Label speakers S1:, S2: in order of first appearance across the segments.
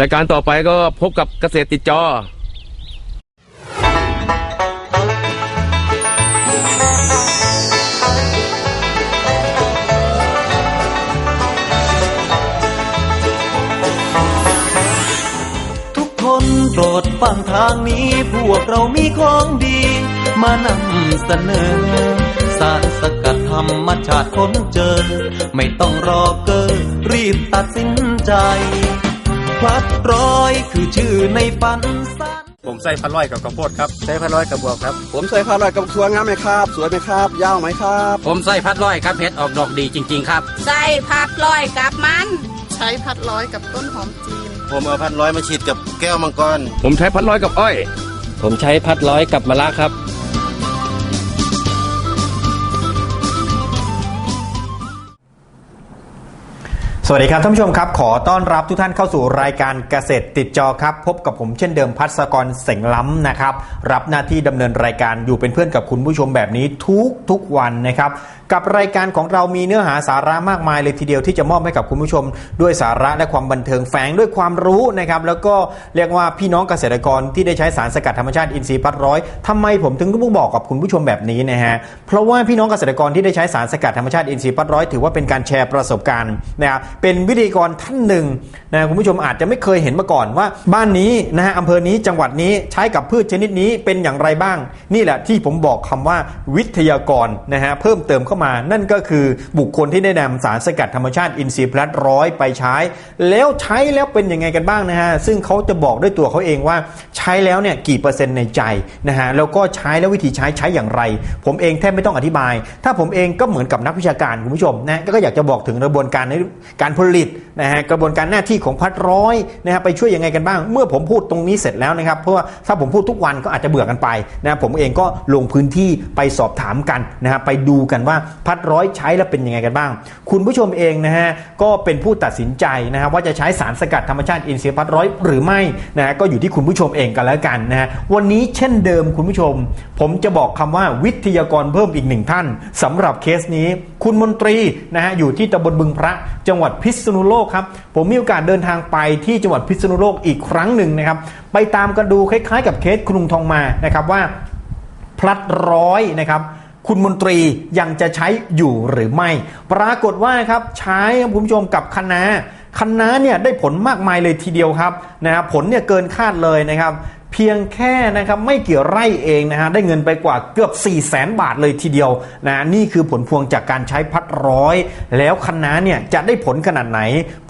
S1: รายการต่อไปก็พบกับเกษตรติดจอ
S2: ทุกคนโปรดฟังทางนี้พวกเรามีของดี มานำเสนอ สารสกัดธรรมชาติค้นเจอ ไม่ต้องรอเกอรีบตัดสินใจ พลัดร้อยคือชื่อในฝันสัน
S3: ผมใส่พันร้อยกับข้าวโพดครับ
S4: ใส่พันร้อยกับบวกครับ ผมใส่พันร้อยกับสวยงามไหมครับ สวยไหมครับ ยาวไหมครับ
S5: ผมใส่พัดร้อยครับเพชรออกดอกดีจริง ๆ ครับ
S6: ใส่ผักลอยกับมัน
S7: ใช้พัดร้อยกับต้นหอมจีน
S3: ผมเอาพันร้อยมาฉีดกับแก้วมังกร
S1: ผมใช้พัดร้อยกับอ้อย
S5: ผมใช้พัดร้อยกับมะระครับ
S8: สวัสดีครับท่านผู้ชมครับ ขอต้อนรับทุกท่านเข้าสู่รายการเกษตรติดจอครับ พบกับผมเช่นเดิมพัศกรเสงล้ำนะครับ รับหน้าที่ดำเนินรายการอยู่เป็นเพื่อนกับคุณผู้ชมแบบนี้ทุกทุกวันนะครับ กับรายการของเรามีเนื้อหาสาระมากมายเลยทีเดียวที่จะมอบให้กับคุณผู้ชม ด้วยสาระและความบันเทิงแฝงด้วยความรู้นะครับ แล้วก็เรียกว่าพี่น้องเกษตรกรที่ได้ใช้สารสกัดธรรมชาติอินทรีย์พัดร้อยทำไมผมถึงต้องบอกกับคุณผู้ชมแบบนี้นะฮะเพราะว่าพี่น้องเกษตรกรที่ได้ใช้สารสกัดธรรมชาติอินทรีย์พัดร้อยถือว่าเป็นการแชร์ประสบการณ์นะครับเป็นวิทยากรท่านหนึ่งนะคุณผู้ชมอาจจะไม่เคยเห็นมาก่อนว่า บ้านนี้นะฮะอำเภอนี้จังหวัดนี้ใช้กับพืชชนิดนี้เป็นอย่างไรบ้าง นี่แหละที่ผมบอกคำว่าวิทยากรนะฮะเพิ่มเติมเข้ามา นั่นก็คือบุคคลที่ได้นำสารสกัดธรรมชาติอินทรีย์พลัดร้อยไปใช้ แล้วใช้แล้วเป็นยังไงกันบ้างนะฮะซึ่งเขาจะบอกด้วยตัวเขาเองว่า ใช้แล้วเนี่ยกี่เปอร์เซ็นต์ในใจนะฮะแล้วก็ใช้แล้ววิธีใช้ใช้อย่างไร ผมเองแทบไม่ต้องอธิบาย ถ้าผมเองก็เหมือนกับนักวิชาการคุณผู้ชมนะก็อยากจะบอกถึงกระบวนการในการการผลิตนะฮะกระบวนการหน้าที่ของพัดร้อยนะฮะไปช่วยยังไงกันบ้าง เมื่อผมพูดตรงนี้เสร็จแล้วนะครับเพราะว่าถ้าผมพูดทุกวันก็อาจจะเบื่อกันไปนะผมเองก็ลงพื้นที่ไปสอบถามกันนะฮะไปดูกันว่าพัดร้อยใช้แล้วเป็นยังไงกันบ้าง คุณผู้ชมเองนะฮะก็เป็นผู้ตัดสินใจนะฮะว่าจะใช้สารสกัดธรรมชาติอินทรีย์พัดร้อยหรือไม่นะฮะก็อยู่ที่คุณผู้ชมเองกันแล้วกันนะฮะวันนี้เช่นเดิมคุณผู้ชม ผมจะบอกคำว่าวิทยากรเพิ่มอีกหนึ่งท่านสำหรับเคสนี้ คุณมนตรีนะฮะอยู่ที่ตำบลบึงพระจังหวัดพิษณุโลกครับ ผมมีโอกาสเดินทางไปที่จังหวัดพิษณุโลกอีกครั้งหนึ่งนะครับ ไปตามกันดูคล้ายๆ กับเคสคุณลุงทองมานะครับว่า พลัดร้อยนะครับคุณมนตรียังจะใช้อยู่หรือไม่ ปรากฏว่าครับใช้คุณผู้ชมกับคณะคณะเนี่ยได้ผลมากมายเลยทีเดียวครับนะครับผลเนี่ยเกินคาดเลยนะครับ เพียงแค่นะครับไม่เกี่ยวไร่เองนะฮะได้เงินไปกว่าเกือบ 4 0 0แสนบาทเลยทีเดียวนะนี่คือผลพวงจากการใช้พัดร้อย แล้วคณะเนี่ยจะได้ผลขนาดไหน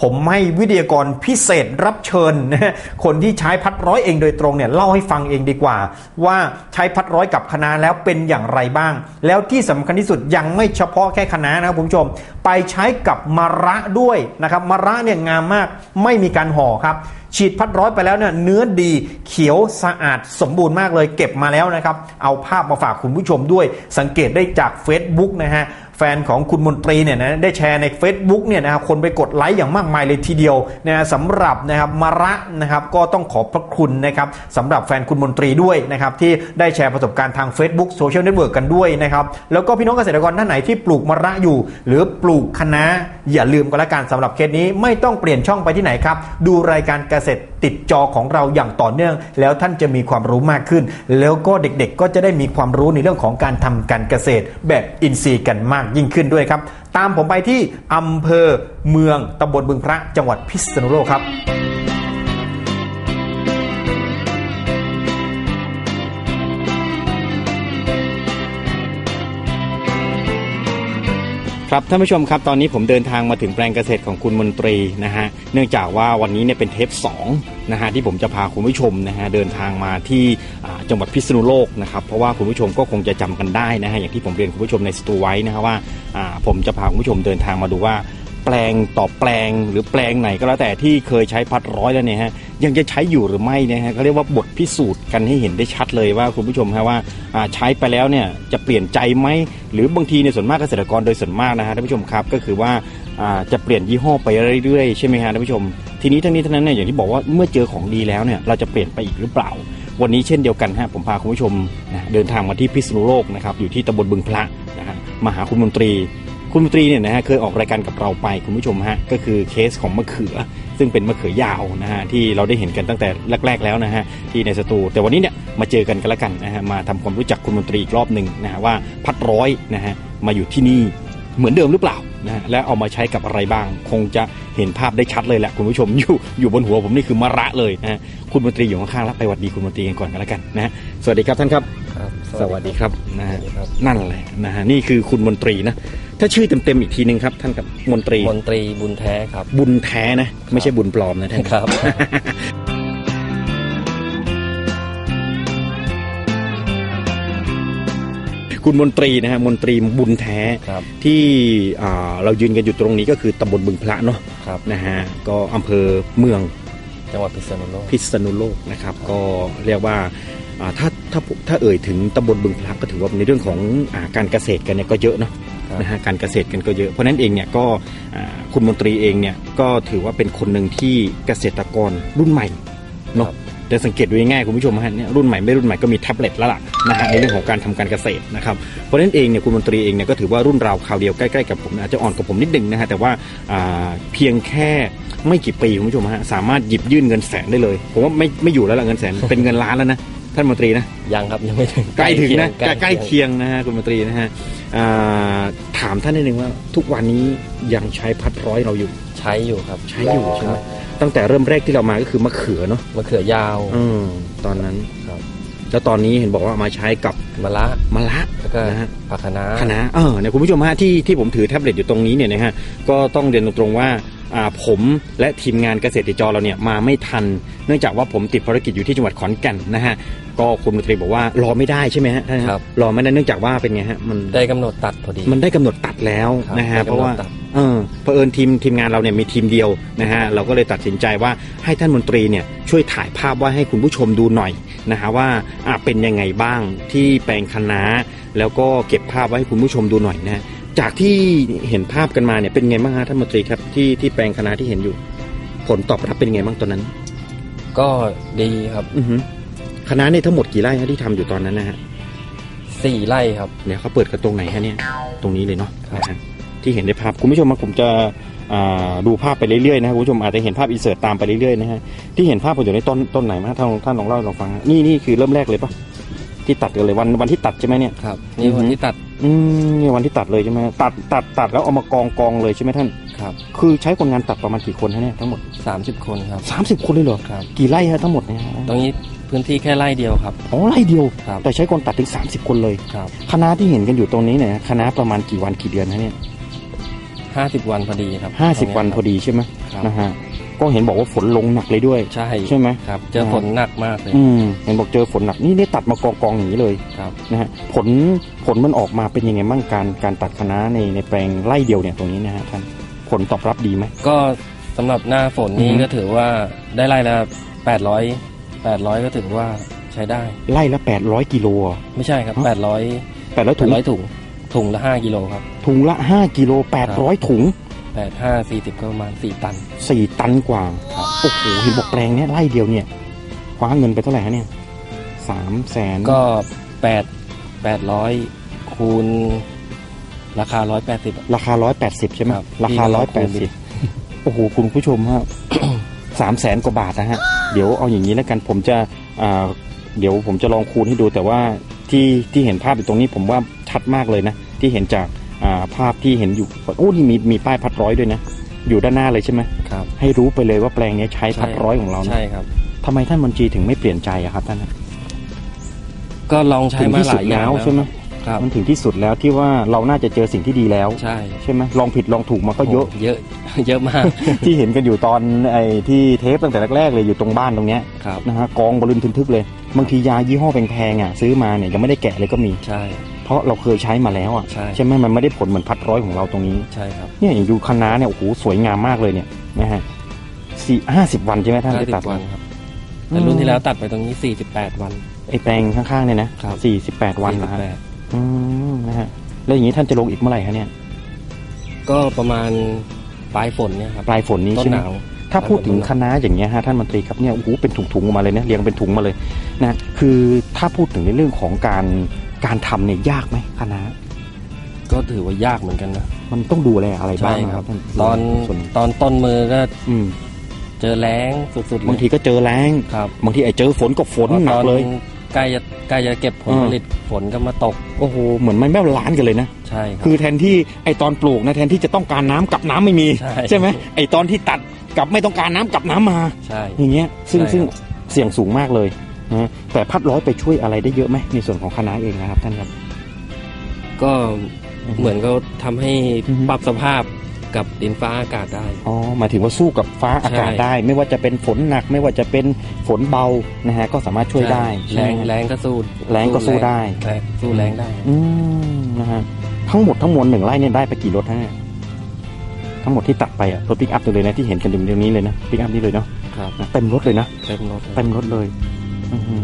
S8: ผมให้วิทยากรพิเศษรับเชิญนะคนที่ใช้พัดร้อยเองโดยตรงเนี่ยเล่าให้ฟังเองดีกว่า ว่าใช้พัดร้อยกับคณะแล้วเป็นอย่างไรบ้าง แล้วที่สำคัญที่สุดยังไม่เฉพาะแค่คณะนะครับคุณผู้ชม ไปใช้กับมะระด้วยนะครับมะระเนี่ยงามมากไม่มีการห่อครับ ฉีดพัดร้อยไปแล้วเนี่ยเนื้อดีเขียวสะอาดสมบูรณ์มากเลยเก็บมาแล้วนะครับ เอาภาพมาฝากคุณผู้ชมด้วยสังเกตได้จาก Facebook นะฮะ แฟนของคุณมนตรีเนี่ยนะได้แชร์ใน Facebook เนี่ยนะครับคนไปกดไลค์อย่างมากมายเลยทีเดียวนะสำหรับนะครับมาระนะครับก็ต้องขอบพระคุณนะครับสำหรับแฟนคุณมนตรีด้วยนะครับที่ได้แชร์ประสบการณ์ทาง Facebook โซเชียลเน็ตเวิร์กกันด้วยนะครับแล้วก็พี่น้องเกษตรกรท่านไหนที่ปลูกมะระอยู่ หรือปลูกคะน้าอย่าลืมกันละกันสำหรับเคสนี้ไม่ต้องเปลี่ยนช่องไปที่ไหนครับ ดูรายการเกษตรติดจอของเราอย่างต่อเนื่อง แล้วท่านจะมีความรู้มากขึ้น แล้วก็เด็กๆ ก็จะได้มีความรู้ในเรื่องของการทำการเกษตร แบบอินทรีย์กันมากยิ่งขึ้นด้วยครับ ตามผมไปที่อำเภอเมืองตำบลบึงพระจังหวัดพิษณุโลกครับ
S5: ครับท่านผู้ชมครับตอนนี้ผมเดินทางมาถึงแปลงเกษตรของคุณมนตรีนะฮะเนื่องจากว่าวันนี้เนี่ยเป็นเทป2นะฮะที่ผมจะพาคุณผู้ชมนะฮะเดินทางมาที่จังหวัดพิษณุโลกนะครับเพราะว่าคุณผู้ชมก็คงจะจำกันได้นะฮะอย่างที่ผมเรียนคุณผู้ชมในสตูไว้นะฮะว่าผมจะพาคุณผู้ชมเดินทางมาดูว่าแปลงต่อแปลงหรือแปลงไหนก็แล้วแต่ที่เคยใช้พัดร้อยแล้วเนี่ยฮะ ยังจะใช้อยู่หรือไม่นะฮะเขาเรียกว่าบทพิสูจน์กันให้เห็นได้ชัดเลยว่าคุณผู้ชมฮะว่าอ่าใช้ไปแล้วเนี่ยจะเปลี่ยนใจไหมหรือบางทีในยส่วนมากเกษตรกรโดยส่วนมากนะฮะท่านผู้ชมครับก็คือว่าจะเปลี่ยนยี่ห้อไปเรื่อยๆใช่ไหมฮะท่านผู้ชม ทีนี้ทั้งนี้ทั้งนั้นเนี่ยอย่างที่บอกว่าเมื่อเจอของดีแล้วเนี่ยเราจะเปลี่ยนไปอีกหรือเปล่า วันนี้เช่นเดียวกันฮะผมพาคุณผู้ชมเดินทางมาที่พิษณุโลกนะครับอยู่ที่ตำบลบึงพระนะฮะมาหาคุณมนตรีคุณมนตรีเนี่ยนะฮะเคยออกรายการกับเราไปคุณผู้ชมฮะก็คือเคสของมะเขือ
S8: ซึ่งเป็นมะเขือยาวนะฮะที่เราได้เห็นกันตั้งแต่แรก ๆ แล้วนะฮะที่ในสตู แต่วันนี้เนี่ยมาเจอกันกันละกันนะฮะมาทำความรู้จักคุณมนตรีอีกรอบหนึ่งนะฮะว่าพัดร้อยนะฮะมาอยู่ที่นี่เหมือนเดิมหรือเปล่า นะฮะและเอามาใช้กับอะไรบ้าง คงจะเห็นภาพได้ชัดเลยแหละคุณผู้ชมอยู่อยู่บนหัวผมนี่คือมะระเลยนะฮะคุณมนตรีอยู่ข้างๆแล้วไปหวัดดีคุณมนตรีกันก่อนกันแล้วกันนะฮะสวัสดีครับท่านครับ
S9: ครับ
S8: สวัสดีครับนะฮะ
S9: สวัสดีครับ
S8: นั่นแหละนะฮะนี่คือคุณมนตรีนะถ้าชื่อเต็มๆอีกทีหนึ่งครับ ท่านครับมนตรี
S9: มนตรีบุญแท้ครับ
S8: บุญแท้นะ ไม่ใช่บุญปลอมนะท่าน
S9: ครับ
S8: คุณมนตรีนะฮะมนตรีบุญแท้
S9: ครับ
S8: ที่อ่าเรายืนกันอยู่ตรงนี้ก็คือตำบลบึงพระเนาะ
S9: ครับ
S8: นะฮะก็อำเภอเมือง
S9: จังหวัดพิษณุโลก
S8: พิษณุโลกนะครับ ก็เรียกว่าอ่าถ้าถ้าถ้าเอ่ยถึงตำบลบึงพระก็ถือว่าในเรื่องของอาการเกษตรกันเนี่ยก็เยอะเนาะ
S9: ครับ
S8: นะฮะการเกษตรกันก็เยอะเพราะฉะนั้นเองเนี่ยก็อ่าคุณมนตรีเองเนี่ยก็ถือว่าเป็นคนหนึ่งที่เกษตรกรรุ่นใหม่เนาะ จะสังเกตดูง่ายๆคุณผู้ชมฮะเนี่ยรุ่นใหม่ไม่รุ่นใหม่ก็มีแท็บเล็ตแล้วล่ะนะฮะในเรื่องของการทำการเกษตรนะครับเพราะฉะนั้นเองเนี่ยคุณมนตรีเองเนี่ยก็ถือว่ารุ่นราวคราวเดียวใกล้ๆกับผมอาจจะอ่อนกว่าผมนิดนึงนะฮะแต่ว่าอ่าเพียงแค่ไม่กี่ปีคุณผู้ชมฮะสามารถหยิบยื่นเงินแสนได้เลยผมว่าไม่ไม่อยู่แล้วล่ะเงินแสนเป็นเงินล้านแล้วนะท่านมนตรีนะ
S9: ยังครับยังไม่ถึง
S8: ใกล้ถึงนะ
S9: ใกล้
S8: ใกล้เคียงนะฮะคุณมนตรีนะฮะอ่าถามท่านนิดนึงว่า ทุกวันนี้ยังใช้พัดร้อยเราอยู่
S9: ใช้อยู่ครับ
S8: ใช้อยู่ใช่ไหม
S9: ครับ
S8: ตั้งแต่เริ่มแรกที่เรามาก็คือมะเขือเนาะ
S9: มะเขือยาว
S8: อืมตอนนั้น
S9: ครับ
S8: แล้วตอนนี้เห็นบอกว่ามาใช้กับ
S9: มะละ
S8: มะละ
S9: แล้วก็
S8: นะฮะ
S9: ผักคะน้า
S8: คณะเออเนี่ยคุณผู้ชมฮะที่ที่ผมถือแท็บเล็ตอยู่ตรงนี้เนี่ยนะฮะก็ต้องเรียนตรงๆว่าอ่า ผมและทีมงานเกษตรติจอเราเนี่ยมาไม่ทัน เนื่องจากว่าผมติดภารกิจอยู่ที่จังหวัดขอนแก่นนะฮะก็คุณมนตรีบอกว่ารอไม่ได้ใช่ไหมฮะท่าน
S9: ครับ
S8: รอไม่ได้เนื่องจากว่าเป็นไงฮะมัน
S9: ได้กำหนดตัดพอดี
S8: มันได้กำหนดตัดแล้ว
S9: ครับ
S8: นะฮะ
S9: ได้
S8: เพ
S9: กำหนด
S8: ราะว่า
S9: ตัด
S8: เออเผอิญทีมทีมงานเราเนี่ยมีทีมเดียวนะฮะเราก็เลยตัดสินใจว่าให้ท่านมนตรีเนี่ยช่วยถ่ายภาพไว่าให้คุณผู้ชมดูหน่อยนะฮะว่าอะเป็นยังไงบ้างที่แปลงคะน้าแล้วก็เก็บภาพไว้ให้คุณผู้ชมดูหน่อยนะฮะ จากที่เห็นภาพกันมาเนี่ยเป็นไงบ้างฮะท่านมนตรีครับที่ที่แปลงคะน้าที่เห็นอยู่ ผลตอบรับเป็นไงบ้างตอนนั้น
S9: ก็ดีครับ
S8: อือฮึคะน้าเนี่ยทั้งหมดกี่ไร่ฮะที่ทำอยู่ตอนนั้นนะฮะ
S9: สี่ไร่ครับ
S8: เนี่ยเขาเปิดกันตรงไหนฮะเนี่ยตรงนี้เลยเนาะ
S9: ครับ
S8: นะฮะที่เห็นในภาพคุณผู้ชมมาผมจะอ่าดูภาพไปเรื่อยๆนะครับคุณผู้ชมอาจจะเห็นภาพอินเสิร์ตตามไปเรื่อยๆนะฮะที่เห็นภาพผมอยู่ในต้นต้นไหนมาท่านท่านลองเล่าให้เราฟังฮะนี่นี่คือเริ่มแรกเลยปะ ที่ตัดกันเลยวันวันที่ตัดใช่ไหมเนี่ย
S9: ครับนี่
S8: อือฮึ
S9: วันที่ตัด
S8: อืมนี่วันที่ตัดเลยใช่ไหมตัดตัดตัดแล้วเอามากองกองเลยใช่ไหมท่าน
S9: ครับ
S8: คือใช้คนงานตัดประมาณกี่คนฮะเนี่ยทั้งหมด
S9: สามสิบคนครับ
S8: สามสิบคนเลยเหรอ
S9: ครับ
S8: กี่ไร่ฮะทั้งหมดเนี่ยฮะ
S9: ตรงนี้พื้นที่แค่ไร่เดียวครับ
S8: อ๋อไร่เดียว
S9: ครับ
S8: แต่ใช้คนตัดถึง 30 คนเลย
S9: ครับ
S8: คณะที่เห็นกันอยู่ตรงนี้เนี่ยคณะประมาณกี่วันกี่เดือนฮะเนี่ย
S9: ห้าสิบวันพอดีครับ
S8: ห้าสิบ
S9: ตรง
S8: วัน
S9: เย
S8: พอดีใช่ไหม
S9: ครับ
S8: นะฮะ ก็เห็นบอกว่าฝนลงหนักเลยด้วย
S9: ใช่
S8: ใช่ไหม
S9: ครับ เจอฝนหนักมากเลย
S8: อืมเห็นบอกเจอฝนหนักนี่ได้ตัดมากองกองๆอย่างนี้เลย
S9: ครับ
S8: นะฮะผลผลมันออกมาเป็นยังไงบ้างการการตัดคะน้าในในแปลงไร่เดียวเนี่ยตรงนี้นะฮะท่านผลตอบรับดีไหม
S9: ก็สำหรับหน้าฝนนี้
S8: อือฮึ
S9: ก็ถือว่าได้ไร่ละแปดร้อยแปดร้อยก็ถือว่าใช้ได้
S8: ไร่ละ800กิโลอะ
S9: ไม่ใช่ครับ
S8: ฮะ
S9: แปดร้อย
S8: แปดร้อย
S9: แป
S8: ถุ
S9: ด
S8: ง
S9: ร้อยถุงถุงละห้ากิโลครับ
S8: ถุงละ5กิโล800ถุง
S9: แปดห้าสี่สิบก็ประมาณสี่ตัน
S8: 4ตันกว่าโอ้โหเห็นบอกแปลงเนี้ยไร่เดียวเนี่ยคว้าเงินไปเท่าไหร่ฮะเนี่ยสามแสน
S9: ก็แปดแปดร้อยคูณ ราคาร้อยแปดสิบ
S8: ราคาร้อยแปดสิบใช่ไหม
S9: ครับ
S8: ราคา
S9: ที่
S8: ร้
S9: เรา
S8: อยแปด
S9: คูณ
S8: สิ
S9: ดิ
S8: บโอ้โหคุณผู้ชมฮะสามแสนกว่าบาทนะฮะ เดี๋ยวเอาอย่างนี้แล้วกันผมจะอ่าเดี๋ยวผมจะลองคูณให้ดูแต่ว่าที่ที่เห็นภาพอยู่ตรงนี้ผมว่าชัดมากเลยนะ ที่เห็นจากอ่า ภาพที่เห็นอยู่โอ้นี่มีมีป้ายพัดร้อยด้วยนะ อยู่ด้านหน้าเลยใช่ไหม
S9: ครับ
S8: ให้รู้ไปเลยว่าแปลงเนี้ยใช้พัดร้อยของเรานะ
S9: ใช่ครับ
S8: ทำไมท่านมนตรีถึงไม่เปลี่ยนใจอะครับท่าน
S9: ก็ลองใช้
S8: ถึง
S9: มา
S8: ที่
S9: ห
S8: สุ
S9: ลา
S8: ด
S9: ยอย่า
S8: แล้
S9: ง
S8: ว
S9: แล้ว
S8: ใช่ไหม
S9: ครับ
S8: มันถึงที่สุดแล้วที่ว่าเราน่าจะเจอสิ่งที่ดีแล้ว
S9: ใช่
S8: ใช่ไหมลองผิดลองถูกมาก็เยอะ
S9: โเยอะเยอะมาก
S8: ที่เห็นกันอยู่ตอนไอ้ที่เทปตั้งแต่แรกๆเลยอยู่ตรงบ้านตรงเนี้ย
S9: ครับ
S8: นะฮะกองบอลลูนทึนทึกเลยบางทียายี่ห้อแพงๆอะซื้อมาเนี่ยยังไม่ได้แกะเลยก็มี
S9: ใช่
S8: เพราะเราเคยใช้มาแล้วอะ
S9: ใช่
S8: ไหมมันไม่ได้ผลเหมือนพัดร้อยของเราตรงนี้
S9: ใช่ครับ
S8: เนี่ยอย่างดูคณะเนี่ยโอ้โหสวยงามมากเลยเนี่ยนะฮะสี่ห้าสิบวันใช่ไหมท่าน
S9: ห้า
S8: ที่
S9: สิ
S8: ตัด
S9: บวันครับแต่รุ่นที่แล้วตัดไปตรงนี้สี่สิบแปดวัน
S8: ไอ้แปลงข้างๆเนี่ยนะครับสี่สิบแปดวันนะฮะ
S9: 48
S8: อืมนะฮะแล้วอย่างนี้ท่านจะลงอีกเมื่อไหร่ฮะเนี่ย
S9: ก็ประมาณปลายฝนเนี่ยครับ
S8: ปลายฝนนี้
S9: ต้น
S8: ใช่ไห
S9: ห
S8: ม
S9: นาว
S8: ถ้าพูดถึง
S9: ต้นหนาว
S8: คณะอย่างเงี้ยฮะท่านมนตรีครับเนี่ยโอ้โหเป็นถุงๆออกมาเลยนะเรียงเป็นถุงมาเลยนะคือถ้าพูดถึงในเรื่องของการการทำเนี่ยยากไหมคณะ
S9: ก็ถือว่ายากเหมือนกันนะ
S8: มันต้องดูแลอะไรบ้าง
S9: ใช่
S8: นะ
S9: ค
S8: ค
S9: รั
S8: รั
S9: บบ
S8: ท่าน
S9: ตอน
S8: ส่วน
S9: ตอนต้นมือก็
S8: อืม
S9: อแรงสุดๆเลย
S5: บางทีก็เจอแรง
S9: ครับ
S5: บางทีไอ้เจอฝนก็ฝนหนักเลย
S9: ตอนใกล้จะใกล้จะเก็บผล
S5: เออ
S9: ผลิตฝนก็มาตก
S5: โอ้โหเหมือนมันไม่บาลานซ์กันเลยนะ
S9: ใช่ครับ
S5: คือแทนที่ไอตอนปลูกนะแทนที่จะต้องการน้ำกับน้ำไม่มี
S9: ใช่
S5: ไหมไอตอนที่ตัด กลับไม่ต้องการน้ำกับน้ำมา
S9: ใช่
S5: อย่างเงี้ย ซึ่ง
S9: ใช่ครับ
S5: ซึ่งเสี่ยงสูงมากเลยนะแต่พัดร้อยไปช่วยอะไรได้เยอะไหมในส่วนของคณะเองนะครับท่านครับ
S9: ก็เหมือนก็ทำให้
S5: อือฮึ
S9: ปรับสภาพกับดินฟ้าอากาศได้
S5: อ๋อ หมายถึงว่าสู้กับฟ้าอากาศ
S9: ใช่
S5: ได้ ไม่ว่าจะเป็นฝนหนัก ไม่ว่าจะเป็นฝนเบา นะฮะ ก็สามารถช่วยได้
S9: แรง
S5: ใช่ไหม
S9: แรงก็สู้
S5: แรงก็สู้ได้
S9: แรงสู้แรงได้
S5: อืมนะฮะ ทั้งหมดทั้งมวลหนึ่งไร่เนี่ยได้ไปกี่รถฮะเนี่ย ทั้งหมดที่ตัดไปอะรถปิกอัพเลยนะที่เห็นกันอยู่ตรงนี้เลยนะปิกอัพนี่เลยเนาะ
S9: ครับ
S5: นะเต็มรถเลยนะ
S9: เต็มรถ
S5: เต็มรถเลยอื้อหือ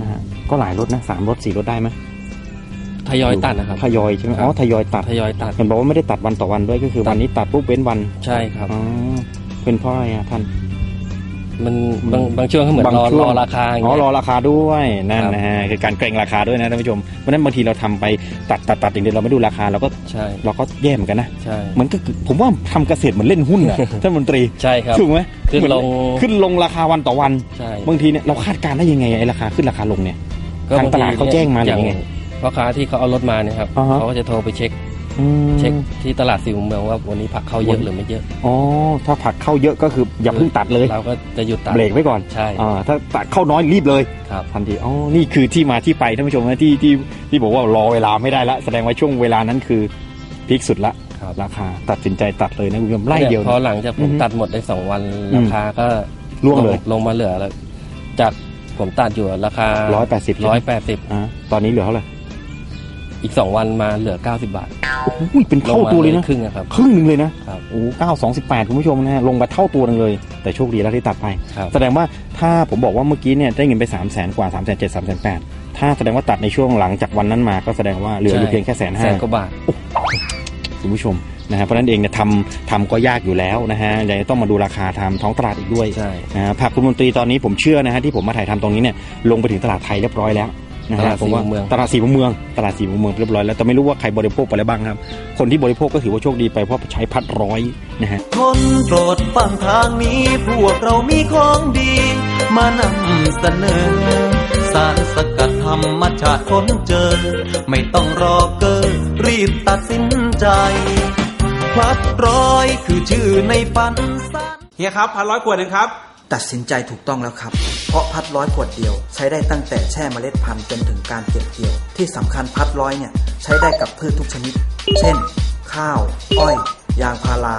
S5: นะฮะก็หลายรถนะสามรถสี่รถได้ไหม
S9: ทยอยตัดนะครับ
S5: ทยอยใช่ไหม
S9: ครับ
S5: อ๋อทยอยตัด
S9: ทยอยตัด
S5: เห็นบอกว่าไม่ได้ตัดวันต่อวันด้วยก็คือ
S9: ตัด
S5: วันนี้ตัดปุ๊บเว้นวัน
S9: ใช่ครับ
S5: อ๋อเป็นเพราะอะไรอะท่าน
S9: มันบางบางช่วงก็เหมือน
S5: บาง
S9: รอ
S5: ช่วง
S9: รอราคาอย่าง
S5: อ๋อ
S9: เงี้ย
S5: รอราคาด้วยนั่น
S9: ครับ
S5: นะฮะคือการเกรงราคาด้วยนะท่านผู้ชมเพราะฉะนั้นบางทีเราทำไปตัดตัดตัดอย่างเดียวเราไม่ดูราคาเราก็
S9: ใช่
S5: เราก็แย่เหมือนกันนะ
S9: ใช่
S5: เหมือนก็คือผมว่าทำเกษตรเหมือนเล่นหุ้นอะ ท่านมนตรี
S9: ใช่ครับ
S5: ถูกไหม
S9: ขึ้น
S5: เหมือ
S9: ลง
S5: ขึ้นลงราคาวันต่อวัน
S9: ใช่
S5: บางทีเนี่ยเราคาดการณ์ได้ยังไงไอ้ราคาขึ้นราคาลงเนี่ยทางตลาดเขาแจ้งมาหรือ
S9: อย่าง
S5: ยังไง
S9: พ่อค้าที่เขาเอารถมาเนี่ยครับ
S5: อ่าฮะ
S9: เขาก็จะโทรไปเช็ค
S5: อืม
S9: เช็คที่ตลาดสี่มุมเมืองว่าวันนี้ผักเข้าเยอะหรือไม่เยอะ
S5: อ๋อถ้าผักเข้าเยอะก็คืออย่าเพิ่งตัดเลย
S9: เราก็จะหยุดตัด
S5: เบรกไว้ก่อน
S9: ใช่
S5: อ่าถ้าตัดเข้าน้อยรีบเลย
S9: ครับ
S5: ทันทีอ๋อนี่คือที่มาที่ไปท่านผู้ชมนะที่ที่ที่บอกว่ารอเวลาไม่ได้ละแสดงว่าช่วงเวลานั้นคือพีคสุดละ
S9: ครับ
S5: ราคาตัดสินใจตัดเลยนะคุณผู้ชมไล่เดียว
S9: พอหลังจากผ
S5: อื
S9: ม
S5: อฮึ
S9: ตัดหมดได้สองวัน
S5: อืม
S9: ราคาก็
S5: ล่วงเลย
S9: ลงมาเหลือแล้วจากผมตัดอยู่ราคา
S5: ร้อยแปดสิบ
S9: ร้อยแปดสิบ
S5: อ่าตอนนี้เหลือเท่าไหร่
S9: อีกสองวันมาเหลือเก้าสิบบาท
S5: อุ้ยเป็นเท่าตัวเลยนะ
S9: ครึ่งอะครับ
S5: ครึ่งหนึ่งเลยนะครับโอ้เก้าสองสิบแปดคุณผู้ชมนะฮะลงมาเท่าตัวหนึงเลย แต่โชคดีแล้วที่ตัดไป
S9: ครับ
S5: แสดงว่าถ้าผมบอกว่าเมื่อกี้เนี่ยได้เงินไป3ามแสนกว่า3ามแสนเจ็ดสามแสนแปดถ้าแสดงว่าตัดในช่วงหลังจากวันนั้นมาก็แสดงว่าเหลืออยู่
S9: ใช่
S5: เพียงแค่แสน
S9: แส
S5: ห้า
S9: นกว่าบาท
S5: คุณผู้ชมนะฮะเพราะฉะนั้นเองเนี่ยทำทำก็ยากอยู่แล้วนะฮะยังต้องมาดูราคาทำท้องตลาดอีกด้วย
S9: ใช่
S5: นะฮะผักคุณมนตรีตอนนี้ผมเชื่อนะฮะที่ผมมาถ่ายทำตรงนี้เนี่ยลงไปถึงตลาดไทยเรียบร้อยแล้ว นะ
S9: ต
S5: ฮะ
S9: ลาด
S5: ผมว่า
S9: สี่มุมเมือง
S5: ตลาดสี่มุมเมืองตลาดสี่มุมเมืองเรียบร้อยแล้วแต่ไม่รู้ว่าใครบริโภคไปแล้วบ้างครับ คนที่บริโภคก็ถือว่าโชคดีไปเพราะใช้พัดร้อยนะฮะ
S2: คนโปรดฟังทางนี้พวกเรามีของดี มานำเสนอ สารสกัดธรรมชาติค้นเจอ ไม่ต้องรอเกอรีบตัดสินใจพลัดร้อยคือชื่อในฝันสัน
S10: เฮียครับพันร้อยขวดหนึ่งครับ
S11: ตัดสินใจถูกต้องแล้วครับ เพราะพัดร้อยขวดเดียว ใช้ได้ตั้งแต่แช่เมล็ดพันธุ์จนถึงการเก็บเกี่ยว ที่สำคัญพัดร้อยเนี่ยใช้ได้กับพืชทุกชนิด เช่น ข้าว อ้อย ยางพารา